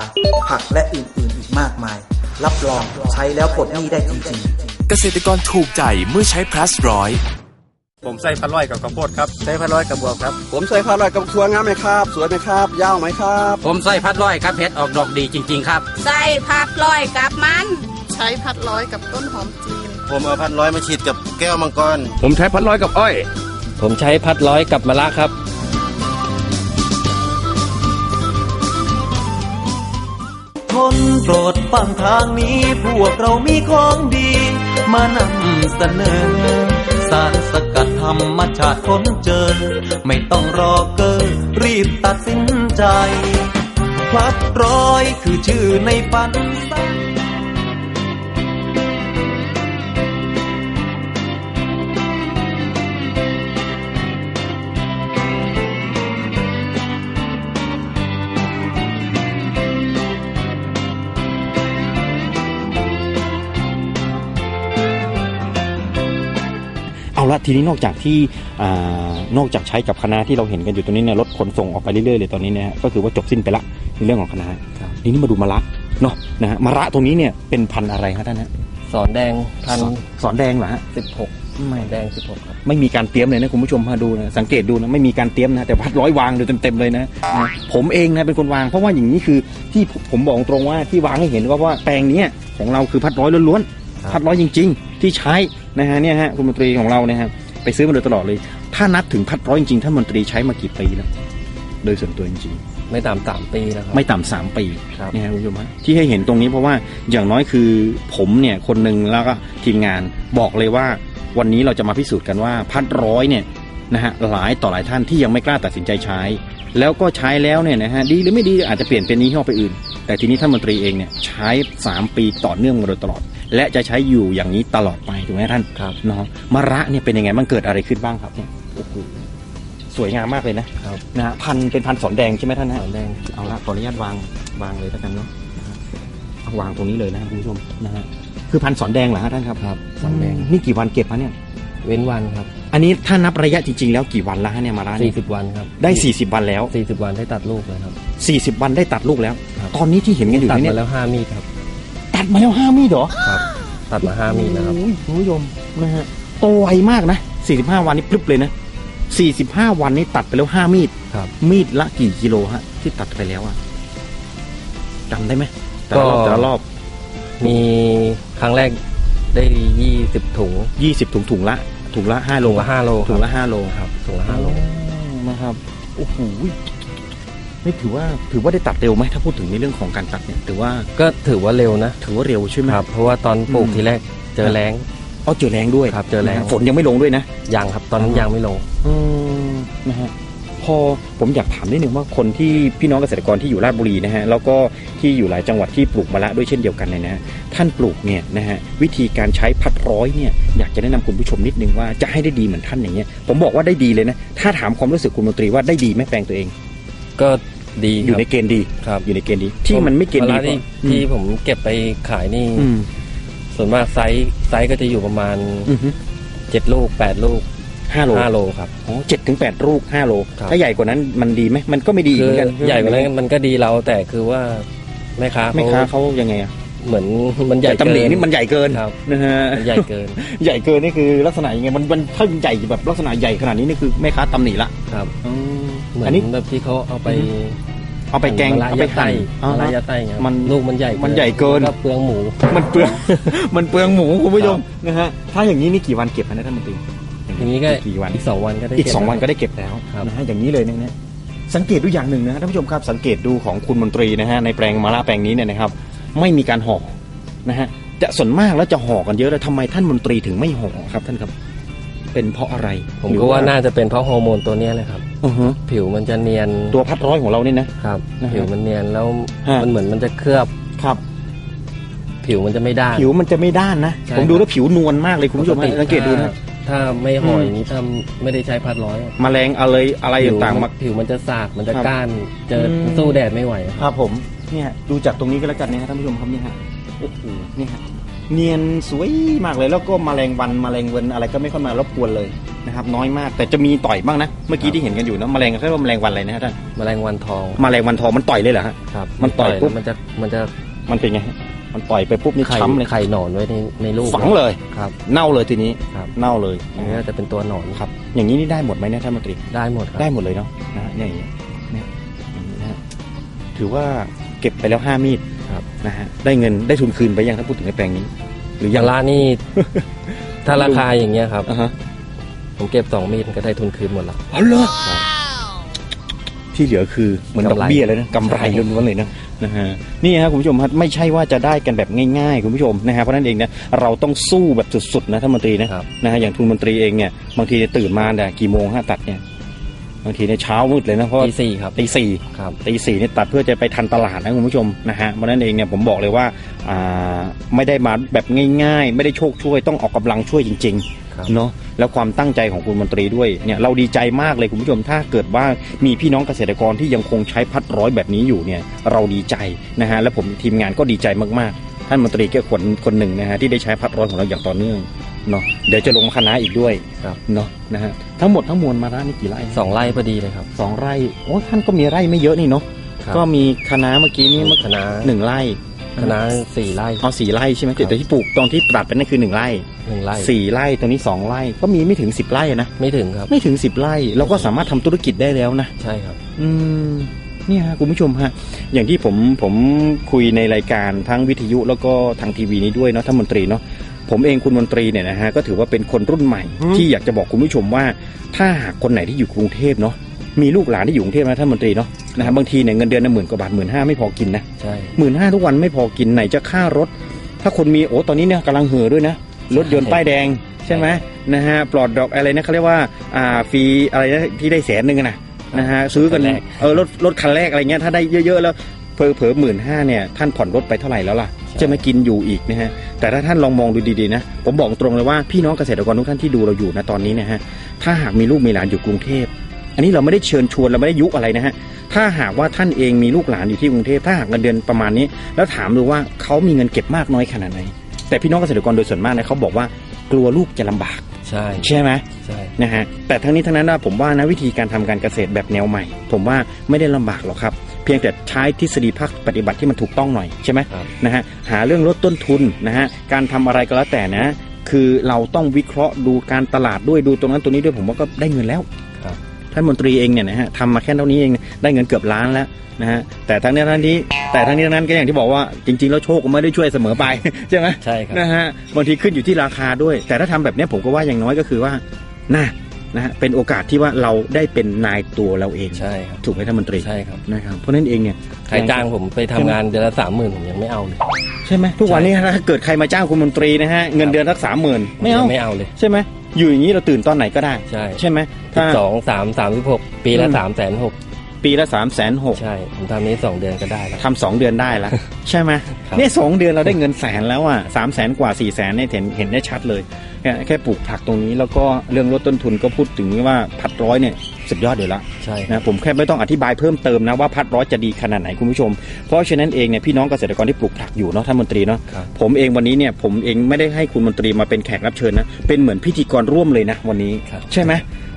S11: ผักและอื่นๆอีกมากมาย รับรองใช้แล้วปลดหนี้ได้จริงๆ
S10: เกษตรกรถูกใจเมื่อใช้ plus ร้อย
S3: ผมใส่พันร้อยกับข้าวโพดครับ
S4: ใส่พันร้อยกับบวกครับ ผมใส่พันร้อยกับสวยงามไหมครับ สวยไหมครับ ยาวไหมครับ
S1: ผมใส่พัดร้อยครับเพชรออกดอกดีจริง ๆ ครับ
S6: ใส่พัดลอยกับมัน
S7: ใช้พัดร้อยกับต้นหอมจีน
S3: ผมเอาพันร้อยมาฉีดกับแก้วมังกร
S1: ผมใช้พัดร้อยกับอ้อย
S9: ผมใช้พัดร้อยกับมะระครับ
S2: คนโปรดฟังทางนี้พวกเรามีของดี มานำเสนอ สารสกัดธรรมชาติค้นเจอ ไม่ต้องรอเกอรีบตัดสินใจ พลัดร้อยคือชื่อในฝันสัน
S5: ละทีนี้นอกจากที่อ่านอกจากใช้กับคณะที่เราเห็นกันอยู่ตรงนี้เนี่ยรถขนส่งออกไปเรื่อยๆเลยตอนนี้เนี่ยก็คือว่าจบสิ้นไปละในเรื่องของคณะทีนี้มาดูมะระเนาะนะฮะมะระตรงนี้เนี่ยเป็นพันธุ์อะไรครับท่านฮะ
S9: สอนแดงพัน
S5: สอนสอนแดงเหรอฮะ
S9: สิบหก
S5: ไม่
S9: แดงสิบหกครับ
S5: ไม่มีการเตรียมเลยนะคุณผู้ชมมาดูนะสังเกตดูนะไม่มีการเตรียมนะแต่พัดร้อยวางอยู่เต็มๆเลยนะนะ ผมเองนะเป็นคนวาง เพราะว่าอย่างนี้คือที่ผมบอกตรงว่าที่วางให้เห็นว่าว่าแปลงเนี้ยของเราคือพัดร้อยล้วน
S9: ครับ
S5: ๆพัดร้อยจริง ๆ ที่ใช้ นะฮะเนี่ยฮะคุณมนตรีของเราเนี่ยฮะไปซื้อมาโดยตลอดเลย ถ้านับถึงพัดร้อยจริงๆท่านมนตรีใช้มากี่ปีแล้วโดยส่วนตัวจริงๆ
S9: ไม่ต่ำสามปีแล้วครับ
S5: ไม่ต่ำสามปี
S9: ครับ
S5: เนี่ยครับคุณผู้ชมฮะที่ให้เห็นตรงนี้เพราะว่าอย่างน้อยคือผมเนี่ยคนหนึ่งแล้วก็ทีมงานบอกเลยว่า วันนี้เราจะมาพิสูจน์กันว่าพัดร้อยเนี่ยนะฮะหลายต่อหลายท่านที่ยังไม่กล้าตัดสินใจใช้ แล้วก็ใช้แล้วเนี่ยนะฮะดีหรือไม่ดีอาจจะเปลี่ยนเป็นยี่ห้อไปอื่น แต่ทีนี้ท่านมนตรีเองเนี่ยใช้ 3 ปีต่อเนื่องมาโดยตลอด และจะใช้อยู่อย่างนี้ตลอดไปถูกไหมท่าน
S9: ครับ
S5: เนาะมะระเนี่ยเป็นยังไงมันเกิดอะไรขึ้นบ้างครับเนี่ยโอ้โหสวยงามมากเลยนะครับนะฮะพันธุ์เป็นพันธุ์สอนแดงใช่ไหมท่านนะ
S9: สอนแดง
S5: เอาละขออนุญาตวางวางเลยแล้วกันเนาะนะฮะเอาวางตรงนี้เลยนะครับคุณผู้ชมนะฮะคือพันธุ์สอนแดงเหรอฮะท่านครับ
S9: ครับสอนแดง
S5: นี่กี่วันเก็บฮะเนี่ย
S9: เว้นวันครับ
S5: อันนี้ถ้านับระยะจริงๆแล้วกี่วันละฮะเนี่ยมะระเนี่ย
S9: 40วันครับ
S5: ได้40วันแล้ว
S9: 40วันได้ตัดลูกเลยครับ
S5: 40วันได้ตัดลูกแล้ว
S9: ครับ
S5: ตอนนี้ที่เห็นกันอยู่
S9: ตัด
S5: เนี่
S9: มายแล้ว5มีดครับ
S5: ตัดมาแล้วห้ามีดเหรอ
S9: ครับ ตัดมา5มีดนะครับ
S5: โอ้ยคุณผู้ชมนะฮะโตไวมากนะ45วันนี่พลึบเลยนะ45วันนี่ตัดไปแล้วห้ามีด
S9: ครับ
S5: มีดละกี่กิโลฮะ ที่ตัดไปแล้วอะจำได้ไหมแต่ละรอบ
S9: ก็
S5: แต่ละรอบ
S9: มีครั้งแรกได้20ถุง
S5: 20ถุงถุงละถุงละ5โล
S9: ถุงละ5โล
S5: ถุงละ5โล
S9: ครับถุงละ5โล
S5: นะครับโอ้โห นี่ถือว่าถือว่าได้ตัดเร็วไหมถ้าพูดถึงในเรื่องของการตัดเนี่ยถือว่า
S9: ก็ถือว่าเร็วนะ
S5: ถือว่าเร็วใช่ไหม
S9: ครับเพราะว่าตอนปลูก
S5: อืม
S9: ทีแรกเจอแรง
S5: อ๋อเจอแรงด้วย
S9: ครับเจอแรง
S5: นะฮะฝนยังไม่ลงด้วยนะ
S9: ยังครับ ตอนนั้น
S5: อ๋อ
S9: ยังไม่ลง
S5: อืมนะฮะพอผมอยากถามนิดนึงว่าคนที่พี่น้องเกษตรกรที่อยู่ราชบุรีนะฮะแล้วก็ที่อยู่หลายจังหวัดที่ปลูกมะระด้วยเช่นเดียวกันเนี่ยนะฮะท่านปลูกเนี่ยนะฮะวิธีการใช้พัดร้อยเนี่ยอยากจะแนะนำคุณผู้ชมนิดนึงว่าจะให้ได้ดีเหมือนท่านอย่างเงี้ยผมบอกว่าได้ดีเลยนะถ้าถามความรู้สึกคุณมนตรีว่าได้ดีไหมแปลงตัวเอง
S9: ก็ ดี
S5: อ
S9: ค
S5: ยู่
S9: รับ
S5: ในเกณฑ์ดี
S9: ครับ
S5: อยู่ในเกณฑ์ดี ที่มันไม่เกณฑ์ดี
S9: วลาที่
S5: อืม
S9: ที่ผมเก็บไปขายนี่
S5: อืม
S9: ส่วนมากไซส์ไซส์ก็จะอยู่ประมาณ
S5: อือฮึ
S9: 7ลูก8ลูก
S5: ห้าโล
S9: 5โลครับ
S5: อ๋อเจ็ดถึงแปดลูกห้าโล
S9: ครับ
S5: ถ้าใหญ่กว่านั้นมันดีไหมมันก็ไม่ดี
S9: คื
S5: เห
S9: อ
S5: มือนกัน
S9: ใหญ่กว่านั้นมันก็ดีเราแต่คือว่าแม่ค้า
S5: แม่ค้าเขายังไงอะ
S9: เหมือนมันใหญ่
S5: แต่ตำหนินี่มันใหญ่เกิน
S9: ครับ
S5: นะฮะ
S9: มันใหญ่เกิน
S5: ใหญ่เกินนี่คือลักษณะยังไงมันมันถ้าใหญ่แบบลักษณะใหญ่ขนาดนี้นี่คือแม่ค้าตำหนิละ
S9: ครับ
S5: อืม
S9: เหมือ
S5: อั
S9: น
S5: นนี้
S9: แบบที่เขาเอาไป
S5: เอาไปแกง
S9: มะระ
S5: เอาไป
S9: ยะ
S5: หั่
S9: ไต้
S5: นอ๋อ
S9: มะระยะไต้ครับ
S5: มัน
S9: ลูกมันใหญ่
S5: มันใหญ่เกิน
S9: แล้วเปลืองหมู
S5: มันเปลือง มันเปลืองหมูคุณผู้ชมนะฮะถ้าอย่างนี้นี่กี่วันเก็บนะท่านมนตรี
S9: อย่างนี้ก็
S5: กี่วัน
S9: อีกสองวันก็ได้
S5: อีก
S9: เบ
S5: สองวัน
S9: แล้
S5: ก็ได้เก็บแล้ว
S9: ครับ
S5: นะฮะอย่างนี้เลยนะเนี่ยสังเกตดูอย่างหนึ่งนะฮะท่านผู้ชมครับสังเกตดูของคุณมนตรีนะฮะในแปลงมะระแปลงนี้เนี่ยนะครับ ไม่มีการห่อนะฮะจะส่วนมากแล้วจะห่อกันเยอะเลยทำไมท่านมนตรีถึงไม่ห่อครับท่านครับ เป็นเพราะอะไร
S9: ผมก็ว่าน่าจะเป็นเพราะฮอร์โมนตัวเนี้ยเลยครับ
S5: อือฮะ
S9: ผิวมันจะเนียน
S5: ตัวพัดร้อยของเราเนี่ยนะ
S9: ครับ
S5: นะฮะ
S9: ผิวมันเนียนแล้ว
S5: ฮะ
S9: มันเหมือนมันจะเคลือบ
S5: ครับ
S9: ผิวมันจะไม่ด้าน
S5: ผิวมันจะไม่ด้านนะ
S9: ใช่
S5: ผมดูแล้วผิวนวลมากเลยคุณผู้ชม
S9: ปกติ
S5: ฮะสังเกตดูนะ
S9: ถ้าถ้าไม่ห่ออ
S5: ม
S9: อย่างนี้ถ้าไม่ได้ใช้พัดร้อย
S5: แมลงอะไรอะไร
S9: ผิว
S5: ต่างๆ
S9: มั
S5: มาน
S9: ผิวมันจะสากมันจะ
S5: ครับ
S9: ก้านเจออ
S5: ม
S9: สู้แดดไม่ไหว
S5: ครับผม เนี่ยดูจากตรงนี้ก็แล้วกันนะครับท่านผู้ชมครับเนี่ยฮะโอ้โหนี่ฮะ เนียนสวยมากเลยแล้วก็แมลงวันแมลงเวนอะไรก็ไม่ค่อยมารบกวนเลยนะครับน้อยมากแต่จะมีต่อยบ้างนะ เมื่อกี้ที่เห็นกันอยู่นะแมลงเขาเรียกว่าแมลงวันอะไรนะฮะท่าน
S9: แมลงวันทอง
S5: แมลงวันทองมันต่อยเลยเหรอฮะ
S9: ครับ
S5: มันต่อยปุ๊บ
S9: แล้วมันจะมันจะ
S5: มันเป็นไงฮะมันต่อยไปปุ๊บนี่
S9: ไข่
S5: ช้ำเลย
S9: ไข่หนอนไว้ในในลูก
S5: ฝังเลย
S9: ครับ
S5: เน่าเลยทีนี้
S9: ครับ
S5: เน่าเลย
S9: อันนี้ก็จะเป็นตัวหนอน
S5: ครับ อย่างนี้นี่ได้หมดไหมเนี่ยท่านมนตรี
S9: ได้หมดครับ
S5: ได้หมดเลยเนาะนะฮะเนี่ยอย่างเงี้ยเนี่ยอย่างนี้นะฮะถือว่าเก็บไปแล้วห้ามีด
S9: ครับ
S5: นะฮะได้เงินได้ทุนคืนไปยังถ้าพูดถึงในแปลงนี้ หรือยั
S9: ยางลานี่ ถ้าราคาอย่างเงี้ยครับ
S5: อ่าฮะ
S9: ผมเก็บสองมีดก็ได้ทุนคืนหมดแล้ว
S5: อ๋อเหรอที่เหลือคือเหมือนดอก
S9: กำไร
S5: เบี้ยเลยนะกำไรล้วนๆเลยนะนะฮะนี่ฮะคุณผู้ชมฮะไม่ใช่ว่าจะได้กันแบบง่ายๆ คุณผู้ชมนะฮะเพราะฉะนั้นเองนะเราต้องสู้แบบสุดๆนะท่านมนตรีนะ ครับ นะฮะอย่างทุนมนตรีเองเนี่ยบางทีเนี่ยตื่นมาเนี่ยกี่โมงฮะตัดเนี่ย บางทีเนี่ยเช้ามืดเลยนะเพราะว่า
S9: ตีสี่ครับ
S5: ตีสี่
S9: ครับ
S5: ตีสี่นี่ตัดเพื่อจะไปทันตลาดนะคุณผู้ชมนะฮะเพราะฉะนั้นเองเนี่ยผมบอกเลยว่าอ่าไม่ได้มาแบบง่ายๆ ไม่ได้โชคช่วยต้องออกกำลังช่วยจริง
S9: ครับ
S5: ๆเนาะแล้วความตั้งใจของคุณมนตรีด้วยเนี่ยเราดีใจมากเลยคุณผู้ชมถ้าเกิดว่ามีพี่น้องเกษตรกรที่ยังคงใช้พัดร้อยแบบนี้อยู่เนี่ยเราดีใจนะฮะและผมทีมงานก็ดีใจมากๆ ท่านมนตรีแก้คนคนหนึ่งนะฮะที่ได้ใช้พัดร้อยของเราอย่างต่อเนื่อง เนาะเดี๋ยวจะลงคณะอีกด้วย
S9: ครับ
S5: เนาะนะฮะทั้งหมดทั้งมวลมาร้านนี่กี่ไร่
S9: สองไร่พอดีเลยครับ
S5: สองไร่โอ้ท่านก็มีไร่ไม่เยอะนี่เนาะ
S9: ครับ
S5: ก็มีคะน้าเมื่อกี้นี่เมื่อ
S9: คณะ
S5: หนึ่งไร่
S9: คณะสี่ไร่
S5: เอาสี่ไร่ใช่ไหม
S9: ครับ
S5: แต่ที่ปลูกตอนที่ตัดไปนั่นคือหนึ่งไร่
S9: หนึ่งไร่
S5: สี่ไร่ตรงนี้สองไร่ก็มีไม่ถึงสิบไร่นะ
S9: ไม่ถึงครับ
S5: ไม่ถึงสิบไร่เราก็สามารถทำธุรกิจได้แล้วนะ
S9: ใช่ครับ
S5: อืมเนี่ยฮะคุณผู้ชมฮะอย่างที่ผมผมคุยในรายการทั้งวิทยุแล้วก็ทางทีวีนี้ด้วยเนาะท่านมนตรีเนาะ ผมเองคุณมนตรีเนี่ยนะฮะก็ถือว่าเป็นคนรุ่นใหม่ ที่อยากจะบอกคุณผู้ชมว่า ถ้าหากคนไหนที่อยู่กรุงเทพเนาะมีลูกหลานที่อยู่กรุงเทพนะท่านมนตรีเนาะนะฮะบางทีเนี่ยเงินเดือนนะหมื่นกว่าบาทหมื่นห้าไม่พอกินนะ
S9: ใช่
S5: หมื่นห้าทุกวันไม่พอกินไหนจะค่ารถ ถ้าคนมีโอ้ตอนนี้เนี่ยกำลังเห่อด้วยนะรถยนต์ป้ายแดงใช่ไหมนะฮะปลอดดอกอะไรนะเขาเรียกว่าอ่าฟรีอะไรนะที่ได้แสนหนึ่งอะนะนะฮะซื้อกัน
S9: คันแรก
S5: เออรถรถคันแรกอะไรเงี้ยถ้าได้เยอะๆแล้วเพอเผลอหมื่นห้าเนี่ยท่านผ่อนรถไปเท่าไหร่แล้วล่ะ จะไม่กินอยู่อีกนะฮะแต่ถ้าท่านลองมองดูดีๆนะผมบอกตรงเลยว่าพี่น้องเกษตรกรทุกท่านที่ดูเราอยู่นะตอนนี้นะฮะถ้าหากมีลูกมีหลานอยู่กรุงเทพอันนี้เราไม่ได้เชิญชวนเราไม่ได้ยุอะไรนะฮะ ถ้าหากว่าท่านเองมีลูกหลานอยู่ที่กรุงเทพถ้าหากเงินเดือนประมาณนี้ แล้วถามดูว่าเขามีเงินเก็บมากน้อยขนาดไหน แต่พี่น้องเกษตรกรโดยส่วนมากนะเขาบอกว่ากลัวลูกจะลำบาก
S9: ใช่
S5: ใช่ไหม
S9: ใช่
S5: นะฮะแต่ทั้งนี้ทั้งนั้นนะผมว่านะวิธีการทำการเกษตรแบบแนวใหม่ ผมว่าไม่ได้ลำบากหรอกครับ เพียงแต่ใช้ทฤษฎีภาคปฏิบัติที่มันถูกต้องหน่อยใช่ไหม
S9: ครับ
S5: นะฮะหาเรื่องลดต้นทุนนะฮะการทำอะไรก็แล้วแต่นะ คือเราต้องวิเคราะห์ดูการตลาดด้วยดูตรงนั้นตรงนี้ด้วยผมว่าก็ได้เงินแล้ว
S9: ครับ
S5: ท่านมนตรีเองเนี่ยนะฮะทำมาแค่เท่านี้เองได้เงินเกือบล้านแล้วนะฮะแต่ทั้งนี้ทั้งนี้แต่ทั้งนี้ทั้งนั้นก็อย่างที่บอกว่าจริงๆแล้วโชคก็ไม่ได้ช่วยเสมอไปใช่ไหม
S9: ใช่ครับ
S5: นะฮะบางทีขึ้นอยู่ที่ราคาด้วย แต่ถ้าทำแบบเนี้ยผมก็ว่าอย่างน้อยก็คือว่าน่า นะฮะเป็นโอกาสที่ว่าเราได้เป็นนายตัวเราเอง
S9: ใช่ครับ
S5: ถูกไหมท่านมนตรี
S9: ใช่ครับ
S5: นะครับเพราะฉะนั้นเองเนี่ย
S9: ใครจ้างผมไปทำงานเดือนละสามหมื่นผมยังไม่เอาเลย
S5: ใช่ไหมทุกวันนี้ถ้าเกิดใครมาจ้างคุณมนตรีนะฮะเงินเดือนสักสามหมื่นไม่เอา
S9: ยังไม่เอาเลย
S5: ใช่ไหมอยู่อย่างนี้เราตื่นตอนไหนก็ได้
S9: ใช่
S5: ใช่ไหม
S9: สิ
S5: ถ้า
S9: บสองสามสามสิบหกปีละ
S5: อืม
S9: สามแสนหก
S5: ปีละสามแสนหก
S9: ใช่ผมทำนี้สองเดือนก็ได้แล้ว
S5: ทำสองเดือนได้แล้ว ใช่ไหม
S9: ครับ
S5: เนี่ยสองเดือนเราได้เงินแสนแล้วอะสามแสนกว่าสี่แสนเนี่ยเห็นเห็นได้ชัดเลยแค่แค่ปลูกผักตรงนี้แล้วก็เรื่องลดต้นทุนก็พูดถึงว่าพัดร้อยเนี่ยสุดยอดอยู่แล้ว
S9: ใช่
S5: นะผมแค่ไม่ต้องอธิบายเพิ่มเติมนะว่าพัดร้อยจะดีขนาดไหนคุณผู้ชม เพราะฉะนั้นเองเนี่ยพี่น้องเกษตรกรที่ปลูกผักอยู่เนาะท่านมนตรีเนาะ
S9: ครับ
S5: ผมเองวันนี้เนี่ยผมเองไม่ได้ให้คุณมนตรีมาเป็นแขกรับเชิญนะเป็นเหมือนพิธีกรร่วมเลยนะวันนี้
S9: ครับ
S5: ใช่ไหม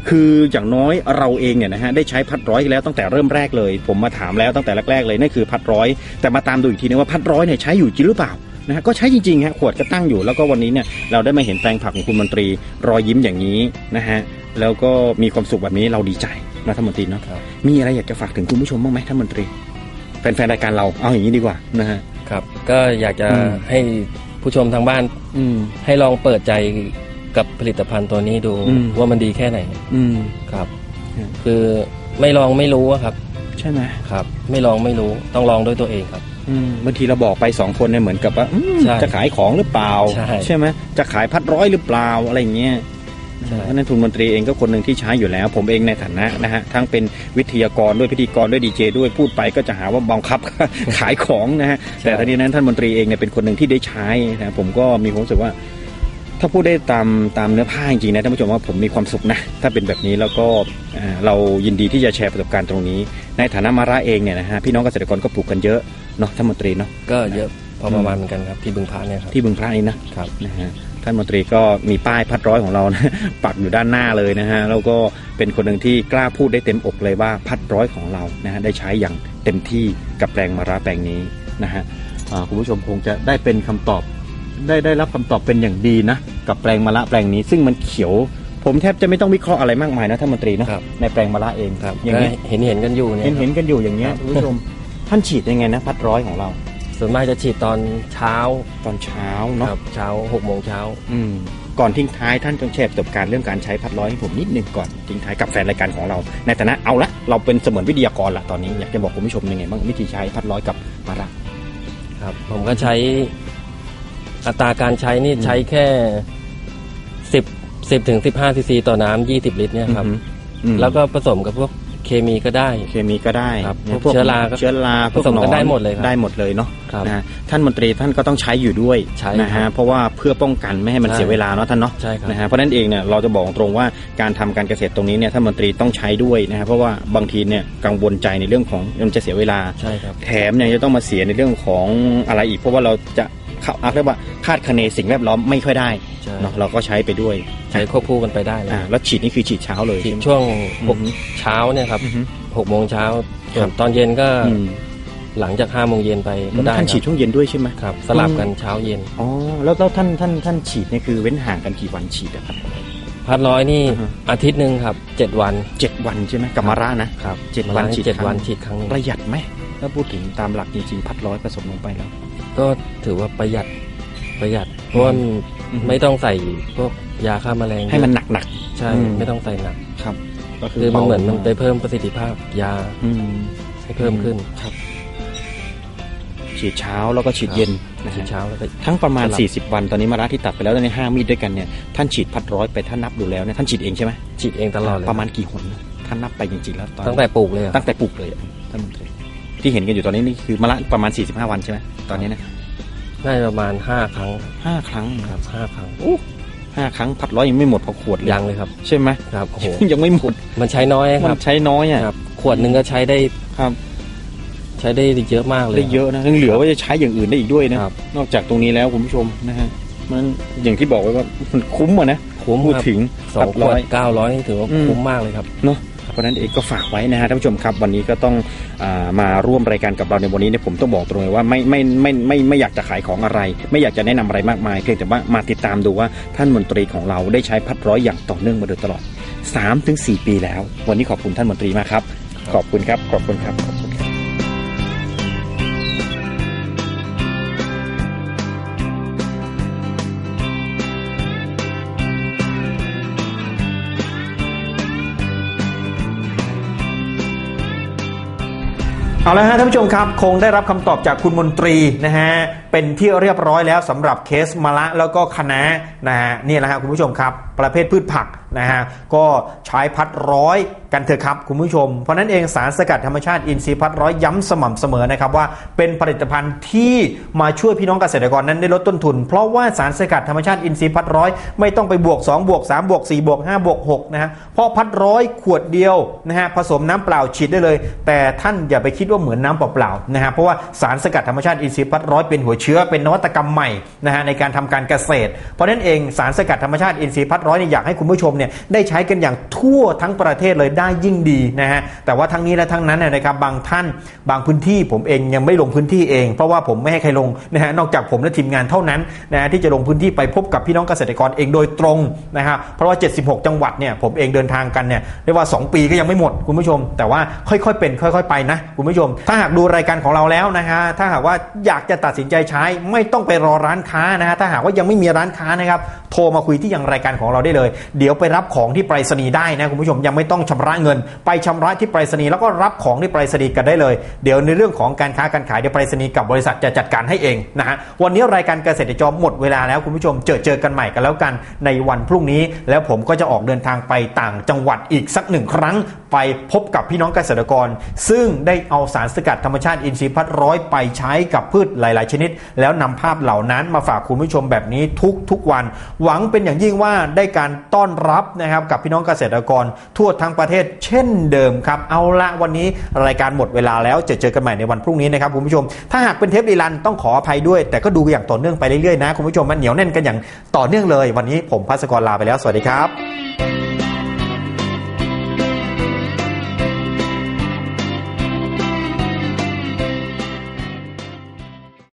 S5: คืออย่างน้อยเราเองเนี่ยนะฮะได้ใช้พัดร้อยแล้วตั้งแต่เริ่มแรกเลย ผมมาถามแล้วตั้งแต่แรกๆเลยนั่นคือพัดร้อย แต่มาตามดูอีกทีนึงว่าพัดร้อยเนี่ยใช้อยู่จริงหรือเปล่านะฮะก็ใช้จริงๆฮะขวดก็ตั้งอยู่แล้วก็วันนี้เนี่ยเราได้มาเห็นแปลงผักของคุณมนตรีรอยยิ้มอย่างนี้นะฮะแล้วก็มีความสุขแบบนี้เราดีใจนะท่านมนตรีเนาะ
S9: ครับ
S5: มีอะไรอยากจะฝากถึงคุณผู้ชมบ้างไหมท่านมนตรีแฟนๆรายการเราเอาอย่างนี้ดีกว่านะฮะ
S9: ครับ ก็อยากจะ
S5: อืม
S9: ให้ผู้ชมทางบ้าน
S5: อืม
S9: ให้ลองเปิดใจ กับผลิตภัณฑ์ตัวนี้ดู
S5: อืม
S9: ว่ามันดีแค่ไหน
S5: อืม
S9: ครับ
S5: อืม
S9: คือไม่ลองไม่รู้อะครับ
S5: ใช่ไหม
S9: ครับ ไม่ลองไม่รู้ต้องลองด้วยตัวเองครับ
S5: อืมบางทีเราบอกไปสองคนเนี่ยเหมือนกับว่าอืม
S9: ใช่
S5: จะขายของหรือเปล่า
S9: ใช่
S5: ไหมจะขายพัดร้อยหรือเปล่าอะไรอย่างเงี้ย
S9: ใช่
S5: เพราะฉะนั้นทุนมนตรีเองก็คนหนึ่งที่ใช้อยู่แล้ว ผมเองในฐานะนะฮะทั้งเป็นวิทยากรด้วยพิธีกรด้วยดีเจด้วยพูดไปก็จะหาว่าบังคับ ขายของนะฮะแต่ทั้งนี้นั้นท่านมนตรีเองเนี่ยเป็นคนหนึ่งที่ได้ใช้นะผมก็มีความรู้สึกว่า ถ้าพูดได้ตามตามเนื้อผ้าจริงๆนะท่านผู้ชมว่าผมมีความสุขนะ ถ้าเป็นแบบนี้แล้วก็เอ่อเรายินดีที่จะแชร์ประสบการณ์ตรงนี้ ในฐานะมาระเองเนี่ยนะฮะพี่น้องเกษตรกรก็ปลูกกันเยอะเนาะท่านมนตรีเนาะ
S9: ก็เยอะพอประมาณเหมือนกันครับที่บึงพระเนี่ยครับ
S5: ที่บึงพระนี่นะครับนะฮะท่านมนตรีก็มีป้ายพัดร้อยของเรานะปักอยู่ด้านหน้าเลยนะฮะแล้วก็เป็นคนหนึ่งที่กล้าพูดได้เต็มอกเลยว่าพัดร้อยของเรานะฮะได้ใช้อย่างเต็มที่กับแปลงมาระแปลงนี้นะฮะอ่าคุณผู้ชมคงจะได้เป็นคำตอบ ได้ได้รับคำตอบเป็นอย่างดีนะ กับแปลงมะระแปลงนี้ ซึ่งมันเขียว ผมแทบจะไม่ต้องวิเคราะห์อะไรมากมายนะท่านมนตรีนะครับในแปลงมะระเอง
S9: ครับ
S5: อย่าง
S9: ก็
S5: นี้
S9: เห็นเห็นกันอยู่เนี่ย
S5: เห็น
S9: ครับ
S5: เห็นกันอยู่อย่างเงี้ย
S9: ครับ
S5: คุณผู้ชมท่านฉีดยังไงนะพัดร้อยของเรา
S9: ส่วนมากจะฉีดตอนเช้า
S5: ตอนเช้าเนาะ
S9: ครับเช้าหกโมงเช้า
S5: อืมก่อนทิ้งท้ายท่านจงแชร์ประสบการณ์เรื่องการใช้พัดร้อยให้ผมนิดนึงก่อนทิ้งท้ายกับแฟนรายการของเรา ในฐานะเอาละเราเป็นเสมือนวิทยากรละตอนนี้อยากจะบอกคุณผู้ชมยังไงบ้างวิธีใช้พัดร้อยกับมาระ
S9: ครับผมก็ใช้ อัตราการใช้นี่ใช้แค่สิบสิบถึงสิบห้าซีซีต่อน้ำยี่สิบลิตรเนี่ยครับ
S5: อือฮึอืม
S9: แล้วก็ผสมกับพวกเคมีก็ได้
S5: เคมีก็ได้
S9: ครับ
S5: นะ
S9: พวกเชื้อราก็
S5: เชื้อราพวก
S9: ผสมกัน
S5: หนอน
S9: ได้หมดเลยครับ
S5: ได้หมดเลยเนาะ
S9: ครับ
S5: นะฮะท่านมนตรีท่านก็ต้องใช้อยู่ด้วย
S9: ใช่
S5: นะ
S9: ครั
S5: ฮะ
S9: บ
S5: เพราะว่าเพื่อป้องกันไม่ให้มัน
S9: ใช่
S5: เสียเวลาเนาะท่านเนาะ
S9: ใช่ครับ
S5: นะฮะเพราะฉะนั้นเองเนี่ยเราจะบอกตรงว่าการทำการเกษตรตรงนี้เนี่ยท่านมนตรีต้องใช้ด้วยนะฮะเพราะว่าบางทีเนี่ยกังวลใจในเรื่องของมันจะเสียเวลา
S9: ใช่ครับ
S5: แถมเนี่ยจะต้องมาเสียในเรื่องของอะไรอีก เพราะว่าเราจะ เข้าอะเรียกว่าคาดคะเนสิ่งแวดล้อมไม่ค่อยได้
S9: ใช่
S5: เนาะเราก็ใช้ไปด้วย
S9: ใช้ควบคู่กันไปได้เลย
S5: อ่าแล้วฉีดนี่คือฉีดเช้าเลย
S9: ฉีด
S5: ใไหม
S9: ช่วงหก
S5: อือฮึ
S9: เช้าเนี่ยครับ
S5: อือฮึ
S9: หกโมงเช้าส่ว
S5: ครั
S9: น
S5: บ
S9: ตอนเย็นก็
S5: อืม
S9: หลังจากห้าโมงเย็นไปก็ได้
S5: ท่านฉีด
S9: ครับ
S5: ช่วงเย็นด้วยใช่ไหม
S9: ครับสลับกันเช้าเย็น
S5: อ๋อแล้วแล้วท่านท่านท่านฉีดเนี่ยคือเว้นห่างกันกี่วันฉีดอะครับ
S9: พัดร้อยนี่
S5: อ่าฮะ
S9: อาทิตย์หนึ่งครับเจ็ดวัน
S5: เจ็ดวันใช่ไหมกับมาระนะครับเจ็ดวัน
S9: มา
S5: ฉีด
S9: เจ็ด
S5: ครั้ง
S9: วันฉีดครั้งหนึง
S5: ประหยัดไหมถ้าพูดถึงตามหลักจริงๆพัดร้อยผสมลงไปแล้ว
S9: ก็ถือว่าประหยัดประหยัดเพราะว่า
S5: อือฮึ
S9: ไม่ต้องใส่พวกยาฆ่าแมลง
S5: ให้มันหนักหนัก
S9: ใช่
S5: อืม
S9: ไม่ต้องใส่หนัก
S5: ๆครับ ก็คื
S9: คืออมันเหมือนมันไป
S5: บา
S9: เพิ่มประสิทธิภาพยา
S5: อืม
S9: ให้เพิ่มขึ้น
S5: ครับ ฉีดเช้าแล้วก็ฉีดเย็นนะ
S9: ฉีด
S5: ฮะ
S9: เช้าแล้วก็
S5: ทั้งประมาณ
S9: สลับ
S5: 40 วันตอนนี้มาระที่ตัดไปแล้วในห้ามีดด้วยกันเนี่ยท่านฉีดพัดร้อยไปท่านนับดูแล้วเนี่ยท่านฉีดเองใช่ไหม
S9: ฉีดเองตลอดเลย
S5: ประมาณกี่หนท่านนับไปจริงๆแล้วตอน
S9: ตั้งแต่ปลูกเลยอะ
S5: ตั้งแต่ปลูกเลยอะท่านมนตรี ที่เห็นกันอยู่ตอนนี้นี่คือมะละประมาณ 45 วันใช่ไหมตอนนี้นะ
S9: น่าจะประมาณห้าครั้ง
S5: ห้าครั้ง
S9: ครับห้าครั้ง
S5: ห้าครั้งพัดร้อยยังไม่หมดพอขวดเลย
S9: ยังเลยครับ
S5: ใช่ไหม
S9: ครับโอ้โห
S5: ยังไม่หมด
S9: มันใช้น้อยค
S5: มั
S9: รั
S5: น
S9: บ
S5: ใช้น้อยอะ
S9: ครับ ขวดหนึ่งก็ใช้ได้
S5: ครับ
S9: ใช้ได้เยอะมากเลย
S5: ได้เยอะนะยังเหลือว่าจะใช้อย่างอื่นได้อีกด้วยนะครับ นอกจากตรงนี้แล้วคุณผู้ชมนะฮะมันอย่างที่บอกไว้ว่ามันคุ้มอะนะ
S9: คุ้ม
S5: พูด
S9: ครับ
S5: ถึง
S9: สองขวด
S5: พัดร้อย
S9: เก้าร้อยถือว่า
S5: อืม
S9: คุ้มมากเลยครับ
S5: เนาะ เพราะนั้นเองก็ฝากไว้นะฮะท่านผู้ชมครับวันนี้ก็ต้องมาร่วมรายการกับเราในวันนี้เนี่ยผมต้องบอกตรงเลยว่าไม่ไม่ไม่ไม่ไม่อยากจะขายของอะไร ไม่อยากจะแนะนำอะไรมากมายเพียงแต่ว่ามาติดตามดูว่าท่านมนตรีของเราได้ใช้พัดร้อยอย่างต่อเนื่องมาโดยตลอด 3-4ถึงปีแล้ว วันนี้ขอบคุณท่านมนตรีมากครับ ขอบคุณครับขอบคุณครับ
S8: เอาละฮะท่านผู้ชมครับ คงได้รับคำตอบจากคุณมนตรีนะฮะ เป็นที่เรียบร้อยแล้วสำหรับเคสมะละแล้วก็คะน้านะฮะนี่แหละฮะคุณผู้ชมครับ ประเภทพืชผักนะฮะก็ใช้พัดร้อยกันเถอะครับคุณผู้ชม เพราะนั้นเองสารสกัดธรรมชาติอินทรีย์พัดร้อยย้ำสม่ำเสมอนะครับว่าเป็นผลิตภัณฑ์ที่มาช่วยพี่น้องเกษตรกรนั้นได้ลดต้นทุน เพราะว่าสารสกัดธรรมชาติอินทรีย์พัดร้อยไม่ต้องไปบวก2บวก3บวก4บวก5บวก6นะฮะเพราะพัดร้อยขวดเดียวนะฮะผสมน้ำเปล่าฉีดได้เลย แต่ท่านอย่าไปคิดว่าเหมือนน้ำเปล่าๆนะฮะเพราะว่าสารสกัดธรรมชาติอินทรีย์พัดร้อยเป็นหัวเชอเป็นนวัตกรรมใหม่นะฮะในการทำการเกษตร เพราะนั้นเองสารสกัดธรรมชาติอินทรีย์พัดร้อยเนี่ยอยากให้คุณผู้ชมเนี่ยได้ใช้กันอย่างทั่วทั้งประเทศเลยได้ยิ่งดีนะฮะแต่ว่าทั้งนี้และทั้งนั้นนนะครับบางท่านบางพื้นที่ผมเองยังไม่ลงพื้นที่เอง เพราะว่าผมไม่ให้ใครลงนะฮะนอกจากผมและทีมงานเท่านั้นนะฮะที่จะลงพื้นที่ไปพบกับพี่น้องเกษตรกรเองโดยตรงนะฮะเพราะว่า 76 จังหวัดเนี่ยผมเองเดินทางกันเนี่ยเรียกว่า 2 ปีก็ยังไม่หมดคุณผู้ชม แต่ว่าค่อยๆเป็น ค่อย ๆ ไปนะคุณผู้ชม ถ้าหากดูรายการของเราแล้วนะฮะถ้าหากว่าอยากจะตัดสินใจใช้ ไม่ต้องไปรอร้านค้านะฮะถ้าหากว่ายังไม่มีร้านค้านะครับโทรมาคุยที่ยังรายการของเราได้เลย เดี๋ยวไปรับของที่ไปรษณีย์ได้นะคุณผู้ชมยังไม่ต้องชำระเงิน ไปชำระที่ไปรษณีย์แล้วก็รับของที่ไปรษณีย์กันได้เลย เดี๋ยวในเรื่องของการค้าการขายเดี๋ยวไปรษณีย์กับบริษัทจะจัดการให้เองนะฮะวันนี้รายการเกษตรจอมหมดเวลาแล้วคุณผู้ชมเจอเจอกันใหม่กันแล้วกันในวันพรุ่งนี้ แล้วผมก็จะออกเดินทางไปต่างจังหวัดอีกสักหนึ่งครั้ง ไปพบกับพี่น้องเกษตรกร ซึ่งได้เอาสารสกัดธรรมชาติอินทรีย์พัดร้อยไปใช้กับพืชหลาย ๆ ชนิดแล้วนำภาพเหล่านั้นมาฝากคุณผู้ชมแบบนี้ทุกทุกวัน หวังเป็นอย่างยิ่งว่าได้การต้อนรับนะครับกับพี่น้องเกษตรกรทั่วทั้งประเทศเช่นเดิมครับ เอาละวันนี้รายการหมดเวลาแล้วจะเจอกันใหม่ในวันพรุ่งนี้นะครับคุณผู้ชม ถ้าหากเป็นเทปดีลันต้องขออภัยด้วย แต่ก็ดูอย่างต่อเนื่องไปเรื่อยๆนะคุณผู้ชมมันเหนียวแน่นกันอย่างต่อเนื่องเลย วันนี้ผมพัสกรลาไปแล้วสวัสดีครับ